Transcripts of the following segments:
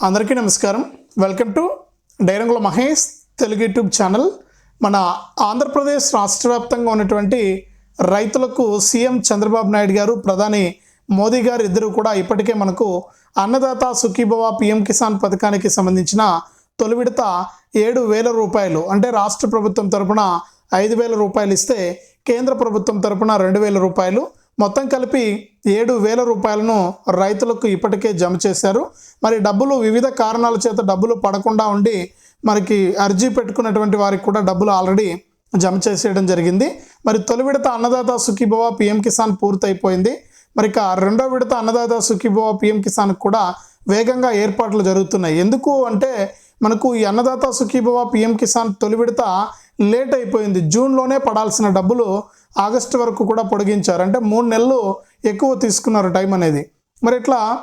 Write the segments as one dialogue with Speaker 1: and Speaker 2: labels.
Speaker 1: అందరికీ నమస్కారం. Welcome to Dairangula Mahesh Telugu YouTube channel. మన ఆంధ్రప్రదేశ్ రాష్ట్ర వ్యాప్తంగా ఉన్నటువంటి రైతులకు సీఎం చంద్రబాబు నాయుడు గారు ప్రధాని మోదీ గారు ఇద్దరు కూడా ఇప్పటికే మనకు అన్నదాత సుఖీభవ పిఎం కిసాన్ పథకానికి సంబంధించిన తొలి విడత ఏడు వేల రూపాయలు అంటే రాష్ట్ర ప్రభుత్వం తరపున ఐదు వేల రూపాయలు ఇస్తే కేంద్ర ప్రభుత్వం తరపున రెండు వేల రూపాయలు మొత్తం కలిపి ఏడు వేల రూపాయలను రైతులకు ఇప్పటికే జమ చేశారు. మరి డబ్బులు వివిధ కారణాల చేత డబ్బులు పడకుండా ఉండి మనకి అర్జీ పెట్టుకున్నటువంటి వారికి కూడా డబ్బులు ఆల్రెడీ జమ చేసేయడం జరిగింది. మరి తొలి విడత అన్నదాత సుఖీభవ పిఎం కిసాన్ పూర్తయిపోయింది. మరి ఇక రెండో విడత అన్నదాత సుఖీభవ పిఎం కిసాన్ కూడా వేగంగా ఏర్పాట్లు జరుగుతున్నాయి. ఎందుకు అంటే మనకు ఈ అన్నదాత సుఖీభవ పిఎం కిసాన్ తొలి విడత లేట్ అయిపోయింది. జూన్లోనే పడాల్సిన డబ్బులు ఆగస్టు వరకు కూడా పొడిగించారు. అంటే మూడు నెలలు ఎక్కువ తీసుకున్నారు టైం అనేది. మరి ఇట్లా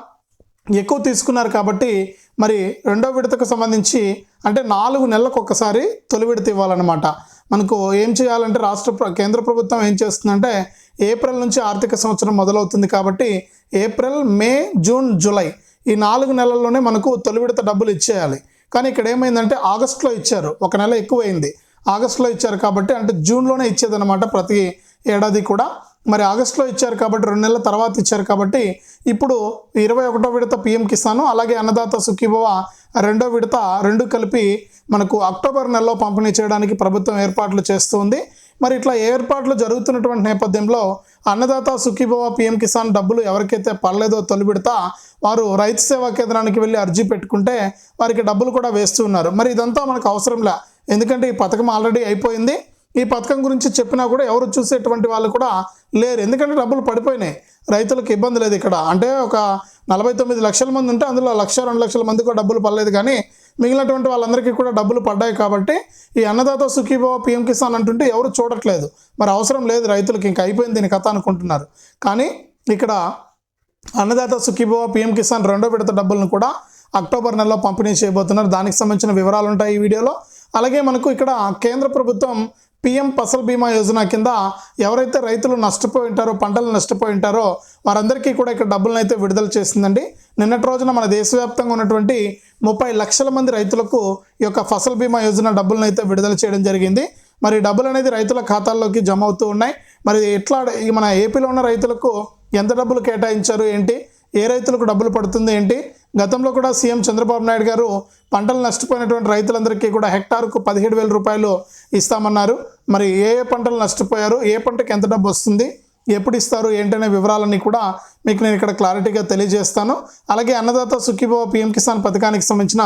Speaker 1: ఎక్కువ తీసుకున్నారు కాబట్టి మరి రెండో విడతకు సంబంధించి అంటే నాలుగు నెలలకు ఒకసారి తొలి విడత ఇవ్వాలన్నమాట. మనకు ఏం చేయాలంటే రాష్ట్ర కేంద్ర ప్రభుత్వం ఏం చేస్తుందంటే ఏప్రిల్ నుంచి ఆర్థిక సంవత్సరం మొదలవుతుంది కాబట్టి ఏప్రిల్ మే జూన్ జూలై ఈ నాలుగు నెలల్లోనే మనకు తొలి విడత డబ్బులు ఇచ్చేయాలి. కానీ ఇక్కడ ఏమైందంటే ఆగస్టులో ఇచ్చారు. ఒక నెల ఎక్కువైంది. ఆగస్టులో ఇచ్చారు కాబట్టి అంటే జూన్లోనే ఇచ్చేదన్నమాట ప్రతి ఏడాది కూడా. మరి ఆగస్టులో ఇచ్చారు కాబట్టి రెండు నెలల తర్వాత ఇచ్చారు కాబట్టి ఇప్పుడు ఇరవై ఒకటో విడత పిఎం కిసాను అలాగే అన్నదాత సుఖీభవ రెండో విడత రెండు కలిపి మనకు అక్టోబర్ నెలలో పంపిణీ చేయడానికి ప్రభుత్వం ఏర్పాట్లు చేస్తుంది. మరి ఇట్లా ఏర్పాట్లు జరుగుతున్నటువంటి నేపథ్యంలో అన్నదాత సుఖీభవ పిఎం కిసాన్ డబ్బులు ఎవరికైతే పడలేదో తొలి విడత వారు రైతు సేవా కేంద్రానికి వెళ్ళి అర్జీ పెట్టుకుంటే వారికి డబ్బులు కూడా వేస్తూ ఉన్నారు. మరి ఇదంతా మనకు అవసరంలే ఎందుకంటే ఈ పథకం ఆల్రెడీ అయిపోయింది. ఈ పథకం గురించి చెప్పినా కూడా ఎవరు చూసేటువంటి వాళ్ళు కూడా లేరు. ఎందుకంటే డబ్బులు పడిపోయినాయి. రైతులకు ఇబ్బంది లేదు ఇక్కడ. అంటే ఒక నలభై తొమ్మిది లక్షల మంది ఉంటే అందులో లక్ష రెండు లక్షల మందికి కూడా డబ్బులు పడలేదు కానీ మిగిలినటువంటి వాళ్ళందరికీ కూడా డబ్బులు పడ్డాయి కాబట్టి ఈ అన్నదాత సుఖీభవ పిఎం కిసాన్ అంటుంటే ఎవరు చూడట్లేదు. మరి అవసరం లేదు రైతులకు ఇంకా అయిపోయింది దీని కథ అనుకుంటున్నారు. కానీ ఇక్కడ అన్నదాత సుఖీభవ పిఎం కిసాన్ రెండో విడత డబ్బులను కూడా అక్టోబర్ నెలలో పంపిణీ చేయబోతున్నారు. దానికి సంబంధించిన వివరాలు ఉంటాయి ఈ వీడియోలో. అలాగే మనకు ఇక్కడ కేంద్ర ప్రభుత్వం పిఎం ఫసల్ బీమా యోజన కింద ఎవరైతే రైతులు నష్టపోయి ఉంటారో పంటలు నష్టపోయి ఉంటారో వారందరికీ కూడా ఇక్కడ డబ్బులను అయితే విడుదల చేసిందండి. నిన్నటి రోజున మన దేశవ్యాప్తంగా ఉన్నటువంటి ముప్పై లక్షల మంది రైతులకు ఈ యొక్క ఫసల్ బీమా యోజన డబ్బులను అయితే విడుదల చేయడం జరిగింది. మరి డబ్బులు అనేది రైతుల ఖాతాల్లోకి జమ అవుతూ ఉన్నాయి. మరి ఎట్లా మన ఏపీలో ఉన్న రైతులకు ఎంత డబ్బులు కేటాయించారు ఏంటి? ఏ రైతులకు డబ్బులు పడుతుంది ఏంటి? గతంలో కూడా సీఎం చంద్రబాబు నాయుడు గారు పంటలు నష్టపోయినటువంటి రైతులందరికీ కూడా హెక్టార్కు పదిహేడు వేల రూపాయలు ఇస్తామన్నారు. మరి ఏ ఏ పంటలు నష్టపోయారు? ఏ పంటకు ఎంత డబ్బు వస్తుంది? ఎప్పుడు ఇస్తారు? ఏంటనే వివరాలన్నీ కూడా మీకు నేను ఇక్కడ క్లారిటీగా తెలియజేస్తాను. అలాగే అన్నదాత సుఖీభవ పిఎం కిసాన్ పథకానికి సంబంధించిన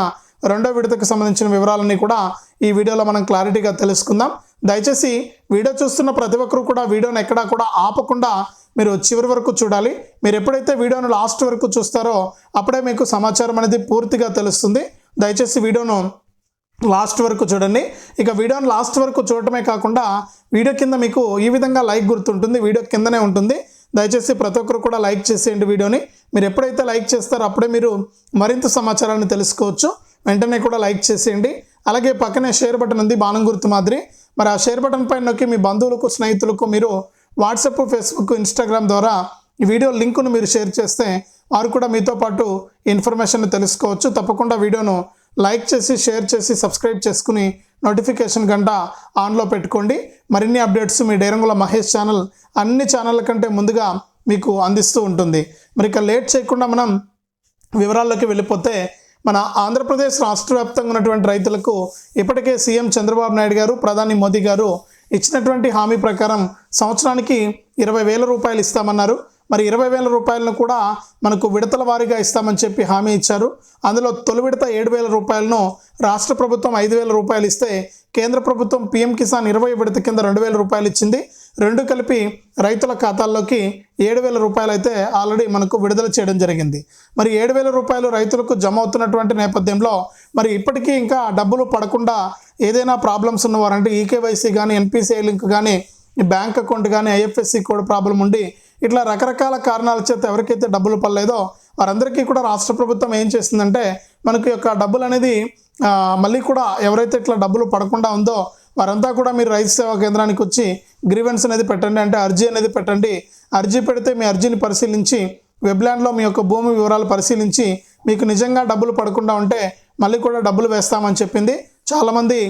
Speaker 1: రెండో విడతకు సంబంధించిన వివరాలన్నీ కూడా ఈ వీడియోలో మనం క్లారిటీగా తెలుసుకుందాం. దయచేసి వీడియో చూస్తున్న ప్రతి ఒక్కరు కూడా వీడియోని ఎక్కడా కూడా ఆపకుండా మీరు చివరి వరకు చూడాలి. మీరు ఎప్పుడైతే వీడియోను లాస్ట్ వరకు చూస్తారో అప్పుడే మీకు సమాచారం అనేది పూర్తిగా తెలుస్తుంది. దయచేసి వీడియోను లాస్ట్ వరకు చూడండి. ఇక వీడియోని లాస్ట్ వరకు చూడటమే కాకుండా వీడియో కింద మీకు ఈ విధంగా లైక్ గుర్తుంటుంది. వీడియో కిందనే ఉంటుంది. దయచేసి ప్రతి ఒక్కరు కూడా లైక్ చేసేయండి వీడియోని. మీరు ఎప్పుడైతే లైక్ చేస్తారో అప్పుడే మీరు మరింత సమాచారాన్ని తెలుసుకోవచ్చు. వెంటనే కూడా లైక్ చేసేయండి. అలాగే పక్కనే షేర్ బటన్ ఉంది బాణం గుర్తు మాదిరి. మరి ఆ షేర్ బటన్ పైన నొక్కి మీ బంధువులకు స్నేహితులకు మీరు వాట్సాప్ ఫేస్బుక్ ఇన్స్టాగ్రామ్ ద్వారా ఈ వీడియో లింకును మీరు షేర్ చేస్తే వారు కూడా మీతో పాటు ఇన్ఫర్మేషన్ తెలుసుకోవచ్చు. తప్పకుండా వీడియోను లైక్ చేసి షేర్ చేసి సబ్స్క్రైబ్ చేసుకుని నోటిఫికేషన్ గంట ఆన్లో పెట్టుకోండి. మరిన్ని అప్డేట్స్ మీ డైరంగుల మహేష్ ఛానల్ అన్ని ఛానళ్ళ కంటే ముందుగా మీకు అందిస్తూ ఉంటుంది. మరి ఇక లేట్ చేయకుండా మనం వివరాల్లోకి వెళ్ళిపోతే మన ఆంధ్రప్రదేశ్ రాష్ట్ర వ్యాప్తంగా ఉన్నటువంటి రైతులకు ఇప్పటికే సీఎం చంద్రబాబు నాయుడు గారు ప్రధాని మోదీ గారు ఇచ్చినటువంటి హామీ ప్రకారం సంవత్సరానికి ఇరవై వేల రూపాయలు ఇస్తామన్నారు. మరి ఇరవై వేల రూపాయలను కూడా మనకు విడతల వారీగా ఇస్తామని చెప్పి హామీ ఇచ్చారు. అందులో తొలి విడత ఏడు వేల రూపాయలను రాష్ట్ర ప్రభుత్వం ఐదు వేల రూపాయలు ఇస్తే కేంద్ర ప్రభుత్వం పీఎం కిసాన్ ఇరవై విడత కింద రెండు వేల రూపాయలు ఇచ్చింది. రెండు కలిపి రైతుల ఖాతాల్లోకి ఏడు వేల రూపాయలు అయితే ఆల్రెడీ మనకు విడుదల చేయడం జరిగింది. మరి ఏడు వేల రూపాయలు రైతులకు జమ అవుతున్నటువంటి నేపథ్యంలో మరి ఇప్పటికీ ఇంకా డబ్బులు పడకుండా ఏదైనా ప్రాబ్లమ్స్ ఉన్నవారంటే ఈకేవైసీ కానీ ఎన్పిసిఐ లింక్ కానీ బ్యాంక్ అకౌంట్ కానీ ఐఎఫ్ఎస్సి కోడ్ ప్రాబ్లం ఉండి ఇట్లా రకరకాల కారణాల చేత ఎవరికైతే డబ్బులు పడలేదో వారందరికీ కూడా రాష్ట్ర ప్రభుత్వం ఏం చేస్తుందంటే మనకు యొక్క డబ్బులు అనేది మళ్ళీ కూడా ఎవరైతే ఇట్లా డబ్బులు పడకుండా ఉందో వారంతా కూడా మీరు రైతు సేవా కేంద్రానికి వచ్చి గ్రీవెన్స్ అనేది పెట్టండి అంటే అర్జీ అనేది పెట్టండి. అర్జీ పెడితే మీ అర్జీని పరిశీలించి వెబ్లాండ్లో మీ యొక్క భూమి వివరాలు పరిశీలించి మీకు నిజంగా డబ్బులు పడకుండా ఉంటే మళ్ళీ కూడా డబ్బులు వేస్తామని చెప్పింది. చాలామంది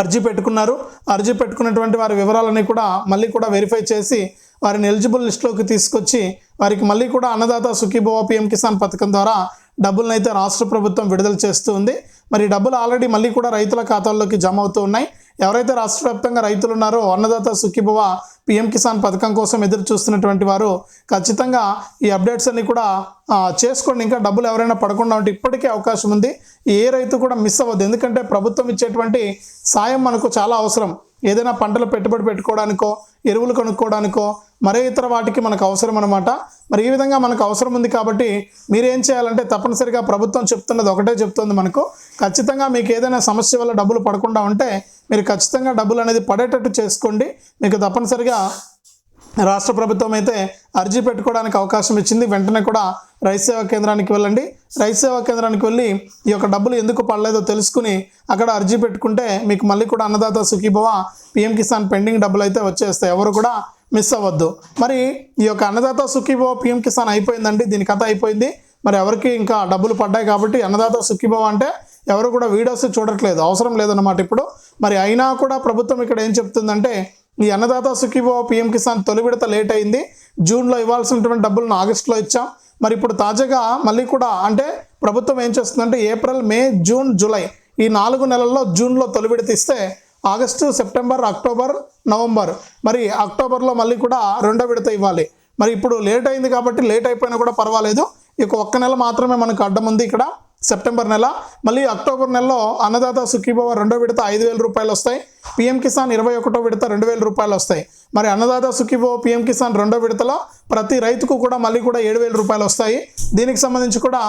Speaker 1: అర్జీ పెట్టుకున్నారు. అర్జీ పెట్టుకున్నటువంటి వారి వివరాలని కూడా మళ్ళీ కూడా వెరిఫై చేసి వారిని ఎలిజిబుల్ లిస్టులోకి తీసుకొచ్చి వారికి మళ్ళీ కూడా అన్నదాత సుఖీభవ పిఎం కిసాన్ పథకం ద్వారా డబ్బులను అయితే రాష్ట్ర ప్రభుత్వం విడుదల చేస్తూ ఉంది. మరి డబ్బులు ఆల్రెడీ మళ్ళీ కూడా రైతుల ఖాతాల్లోకి జమ అవుతూ ఉన్నాయి. ఎవరైతే రాష్ట్ర వ్యాప్తంగా రైతులు ఉన్నారో అన్నదాత సుఖీభవ పిఎం కిసాన్ పథకం కోసం ఎదురు చూస్తున్నటువంటి వారు ఖచ్చితంగా ఈ అప్డేట్స్ అన్ని కూడా చేసుకోండి. ఇంకా డబ్బులు ఎవరైనా పడకుండా ఉంటే ఇప్పటికే అవకాశం ఉంది. ఏ రైతు కూడా మిస్ అవ్వద్దు. ఎందుకంటే ప్రభుత్వం ఇచ్చేటువంటి సాయం మనకు చాలా అవసరం. ఏదైనా పంటలు పెట్టుబడి పెట్టుకోవడానికో ఎరువులు కొనుక్కోవడానికో మరే ఇతర వాటికి మనకు అవసరం అనమాట మరి ఈ విధంగా మనకు అవసరం ఉంది కాబట్టి మీరేం చేయాలంటే తప్పనిసరిగా ప్రభుత్వం చెప్తున్నది ఒకటే చెప్తుంది మనకు. ఖచ్చితంగా మీకు ఏదైనా సమస్య వల్ల డబ్బులు పడకుండా ఉంటే మీరు ఖచ్చితంగా డబ్బులు అనేది పడేటట్టు చేసుకోండి. మీకు తప్పనిసరిగా రాష్ట్ర ప్రభుత్వం అయితే అర్జీ పెట్టుకోవడానికి అవకాశం ఇచ్చింది. వెంటనే కూడా రైతు సేవా కేంద్రానికి వెళ్ళండి. రైతు సేవా కేంద్రానికి వెళ్ళి ఈ యొక్క డబ్బులు ఎందుకు పడలేదో తెలుసుకుని అక్కడ అర్జీ పెట్టుకుంటే మీకు మళ్ళీ కూడా అన్నదాత సుఖీభవ పిఎం కిసాన్ పెండింగ్ డబ్బులు అయితే వచ్చేస్తాయి. ఎవరు కూడా మిస్ అవ్వద్దు. మరి ఈ యొక్క అన్నదాత సుఖీభవ పిఎం కిసాన్ అయిపోయిందండి. దీని కథ అయిపోయింది. మరి ఎవరికి ఇంకా డబ్బులు పడ్డాయి కాబట్టి అన్నదాత సుఖీభవ అంటే ఎవరు కూడా వీడియోస్ చూడట్లేదు. అవసరం లేదన్నమాట ఇప్పుడు. మరి అయినా కూడా ప్రభుత్వం ఇక్కడ ఏం చెప్తుందంటే ఈ అన్నదాత సుఖీభవ పిఎం కిసాన్ తొలి విడత లేట్ అయింది. జూన్లో ఇవ్వాల్సినటువంటి డబ్బులను ఆగస్టులో ఇచ్చాం. మరి ఇప్పుడు తాజాగా మళ్ళీ కూడా అంటే ప్రభుత్వం ఏం చేస్తుందంటే ఏప్రిల్ మే జూన్ జూలై ఈ నాలుగు నెలల్లో జూన్లో తొలి విడత ఇస్తే ఆగస్టు సెప్టెంబర్ అక్టోబర్ నవంబర్ మరి అక్టోబర్లో మళ్ళీ కూడా రెండో విడత ఇవ్వాలి. మరి ఇప్పుడు లేట్ అయింది కాబట్టి లేట్ అయిపోయినా కూడా పర్వాలేదు. ఇక ఒక్క నెల మాత్రమే మనకు అడ్డం ఉంది ఇక్కడ. సెప్టెంబర్ నెల మళ్ళీ అక్టోబర్ నెలలో అన్నదాత సుఖీభవ రెండో విడత ఐదు వేల రూపాయలు వస్తాయి. పిఎం కిసాన్ ఇరవై ఒకటో విడత రెండు వేల రూపాయలు వస్తాయి. మరి అన్నదాత సుఖీభవ పిఎం కిసాన్ రెండో విడతలో ప్రతి రైతుకు కూడా మళ్ళీ కూడా ఏడు వేల రూపాయలు వస్తాయి. దీనికి సంబంధించి కూడా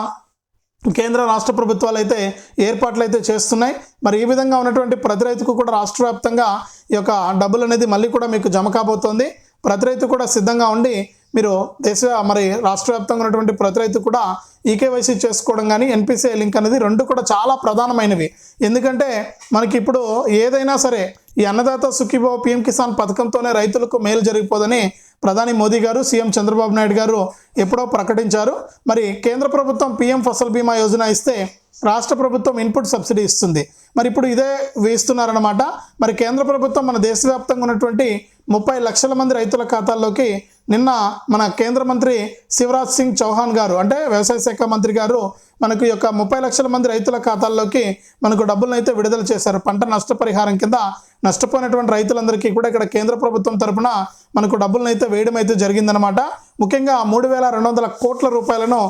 Speaker 1: కేంద్ర రాష్ట్ర ప్రభుత్వాలు అయితే ఏర్పాట్లు అయితే చేస్తున్నాయి. మరి ఈ విధంగా ఉన్నటువంటి ప్రతి రైతుకు కూడా రాష్ట్ర వ్యాప్తంగా ఈ యొక్క డబ్బులు అనేది మళ్ళీ కూడా మీకు జమ కాబోతోంది. ప్రతి రైతు కూడా సిద్ధంగా ఉండి మీరు దేశ మరి రాష్ట్ర వ్యాప్తంగా ఉన్నటువంటి ప్రతి రైతు కూడా ఈకేవైసీ చేసుకోవడం కానీ ఎన్పిసిఐ లింక్ అనేది రెండు కూడా చాలా ప్రధానమైనవి. ఎందుకంటే మనకి ఇప్పుడు ఏదైనా సరే ఈ అన్నదాత సుఖీభావ పిఎం కిసాన్ పథకంతోనే రైతులకు మేలు జరిగిపోదని ప్రధాని మోదీ గారు సీఎం చంద్రబాబు నాయుడు గారు ఎప్పుడో ప్రకటించారు. మరి కేంద్ర ప్రభుత్వం పిఎం ఫసల్ బీమా యోజన ఇస్తే రాష్ట్ర ప్రభుత్వం ఇన్పుట్ సబ్సిడీ ఇస్తుంది. మరి ఇప్పుడు ఇదే వేస్తున్నారన్నమాట. మరి కేంద్ర ప్రభుత్వం మన దేశవ్యాప్తంగా ఉన్నటువంటి ముప్పై లక్షల మంది రైతుల ఖాతాల్లోకి నిన్న మన కేంద్ర మంత్రి శివరాజ్ సింగ్ చౌహాన్ గారు అంటే వ్యవసాయ శాఖ మంత్రి గారు మనకు యొక్క ముప్పై లక్షల మంది రైతుల ఖాతాల్లోకి మనకు డబ్బులను అయితే విడుదల చేశారు. పంట నష్టపరిహారం కింద నష్టపోయినటువంటి రైతులందరికీ కూడా ఇక్కడ కేంద్ర ప్రభుత్వం తరపున మనకు డబ్బులను అయితే వేయడం అయితే జరిగిందనమాట ముఖ్యంగా మూడు వేల రెండు వందల కోట్ల రూపాయలను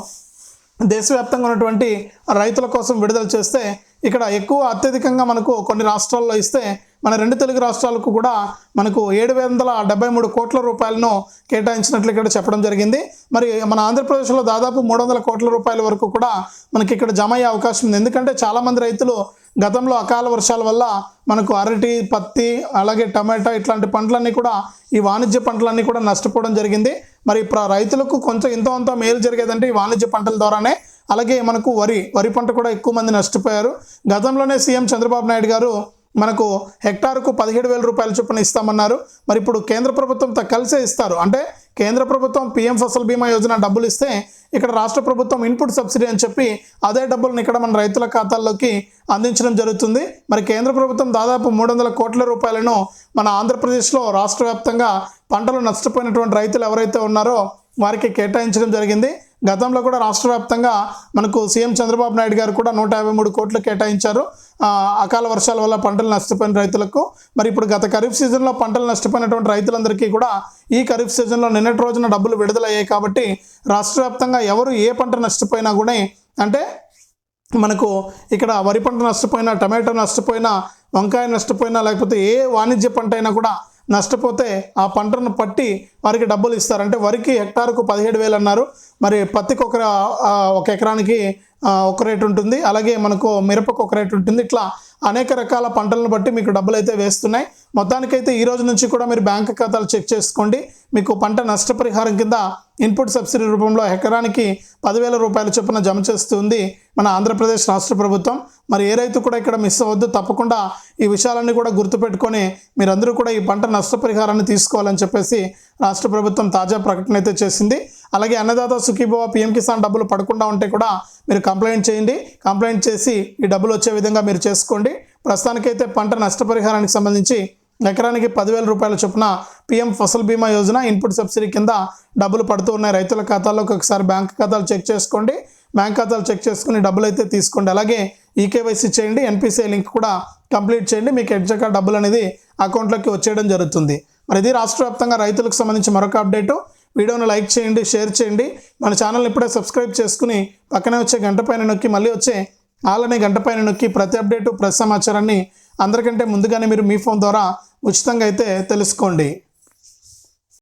Speaker 1: దేశవ్యాప్తంగా ఉన్నటువంటి రైతుల కోసం విడుదల చేస్తే ఇక్కడ ఎక్కువ అత్యధికంగా మనకు కొన్ని రాష్ట్రాల్లో ఇస్తే మన రెండు తెలుగు రాష్ట్రాలకు కూడా మనకు ఏడు వందల డెబ్బై మూడు కోట్ల రూపాయలను కేటాయించినట్లు ఇక్కడ చెప్పడం జరిగింది. మరి మన ఆంధ్రప్రదేశ్లో దాదాపు మూడు వందల కోట్ల రూపాయల వరకు కూడా మనకి ఇక్కడ జమ అయ్యే అవకాశం ఉంది. ఎందుకంటే చాలామంది రైతులు గతంలో అకాల వర్షాల వల్ల మనకు అరటి పత్తి అలాగే టమాటా ఇట్లాంటి పంటలన్నీ కూడా ఈ వాణిజ్య పంటలన్నీ కూడా నష్టపోవడం జరిగింది. మరి ప్ర రైతులకు కొంచెం ఇంత అంత మేలు జరిగేదంటే ఈ వాణిజ్య పంటల ద్వారానే అలాగే మనకు వరి వరి పంట కూడా ఎక్కువ మంది నష్టపోయారు. గతంలోనే సీఎం చంద్రబాబు నాయుడు గారు మనకు హెక్టార్కు పదిహేడు వేల రూపాయల చొప్పున ఇస్తామన్నారు. మరి ఇప్పుడు కేంద్ర ప్రభుత్వంతో కలిసే ఇస్తారు. అంటే కేంద్ర ప్రభుత్వం పీఎం ఫసల్ బీమా యోజన డబ్బులు ఇస్తే ఇక్కడ రాష్ట్ర ప్రభుత్వం ఇన్పుట్ సబ్సిడీ అని చెప్పి అదే డబ్బులను ఇక్కడ మన రైతుల ఖాతాల్లోకి అందించడం జరుగుతుంది. మరి కేంద్ర ప్రభుత్వం దాదాపు మూడు వందల కోట్ల రూపాయలను మన ఆంధ్రప్రదేశ్లో రాష్ట్ర వ్యాప్తంగా పంటలు నష్టపోయినటువంటి రైతులు ఎవరైతే ఉన్నారో వారికి కేటాయించడం జరిగింది. గతంలో కూడా రాష్ట్ర వ్యాప్తంగా మనకు సీఎం చంద్రబాబు నాయుడు గారు కూడా నూట యాభై మూడు కోట్లు కేటాయించారు. అకాల వర్షాల వల్ల పంటలు నష్టపోయిన రైతులకు మరి ఇప్పుడు గత ఖరీఫ్ సీజన్లో పంటలు నష్టపోయినటువంటి రైతులందరికీ కూడా ఈ ఖరీఫ్ సీజన్లో నిన్నటి రోజున డబ్బులు విడుదలయ్యాయి కాబట్టి రాష్ట్ర వ్యాప్తంగా ఎవరు ఏ పంట నష్టపోయినా కూడా అంటే మనకు ఇక్కడ వరి పంట నష్టపోయినా టమాటో నష్టపోయినా వంకాయ నష్టపోయినా లేకపోతే ఏ వాణిజ్య పంట అయినా కూడా నష్టపోతే ఆ పంటను పట్టి వారికి డబ్బులు ఇస్తారు. అంటే వరికి హెక్టార్కు పదిహేడు వేలు అన్నారు. మరి పత్తికి ఒక ఒక ఎకరానికి ఒక రేటు ఉంటుంది. అలాగే మనకు మిరపకు ఒక రేటు ఉంటుంది. ఇట్లా అనేక రకాల పంటలను బట్టి మీకు డబ్బులు అయితే వేస్తున్నాయి. మొత్తానికైతే ఈ రోజు నుంచి కూడా మీరు బ్యాంక్ ఖాతాలు చెక్ చేసుకోండి. మీకు పంట నష్టపరిహారం కింద ఇన్పుట్ సబ్సిడీ రూపంలో ఎకరానికి పదివేల రూపాయల చొప్పున జమ చేస్తుంది మన ఆంధ్రప్రదేశ్ రాష్ట్ర ప్రభుత్వం. మరి ఏ రైతు కూడా ఇక్కడ మిస్ అవ్వద్దు. తప్పకుండా ఈ విషయాలన్నీ కూడా గుర్తుపెట్టుకొని మీరందరూ కూడా ఈ పంట నష్టపరిహారాన్ని తీసుకోవాలని చెప్పేసి రాష్ట్ర ప్రభుత్వం తాజా ప్రకటన అయితే చేసింది. అలాగే అన్నదాత సుఖీభవ పిఎం కిసాన్ డబ్బులు పడకుండా ఉంటే కూడా మీరు కంప్లైంట్ చేయండి. కంప్లైంట్ చేసి ఈ డబ్బులు వచ్చే విధంగా మీరు చేసుకోండి. ప్రస్తుతానికైతే పంట నష్టపరిహారానికి సంబంధించి ఎకరానికి పదివేల రూపాయల చొప్పున పిఎం ఫసల్ బీమా యోజన ఇన్పుట్ సబ్సిడీ కింద డబ్బులు పడుతూ ఉన్నాయి. రైతుల ఖాతాల్లోకి ఒకసారి బ్యాంక్ ఖాతాలు చెక్ చేసుకోండి. బ్యాంక్ ఖాతాలు చెక్ చేసుకుని డబ్బులు అయితే తీసుకోండి. అలాగే ఈకేవైసీ చేయండి. ఎన్పిసిఐ లింక్ కూడా కంప్లీట్ చేయండి. మీకు ఎగ్జాక్ట్గా డబ్బులు అనేది అకౌంట్లోకి వచ్చేయడం జరుగుతుంది. మరి ఇది రాష్ట్ర వ్యాప్తంగా రైతులకు సంబంధించి మరొక అప్డేటు. వీడియోను లైక్ చేయండి షేర్ చేయండి. మన ఛానల్ ఇప్పుడే సబ్స్క్రైబ్ చేసుకుని పక్కనే వచ్చే గంట పైన నొక్కి మళ్ళీ వచ్చే ఆలనే గంట పైన నొక్కి ప్రతి అప్డేటు ప్రతి సమాచారాన్ని అందరికంటే ముందుగానే మీరు మీ ఫోన్ ద్వారా ఉచితంగా అయితే తెలుసుకోండి.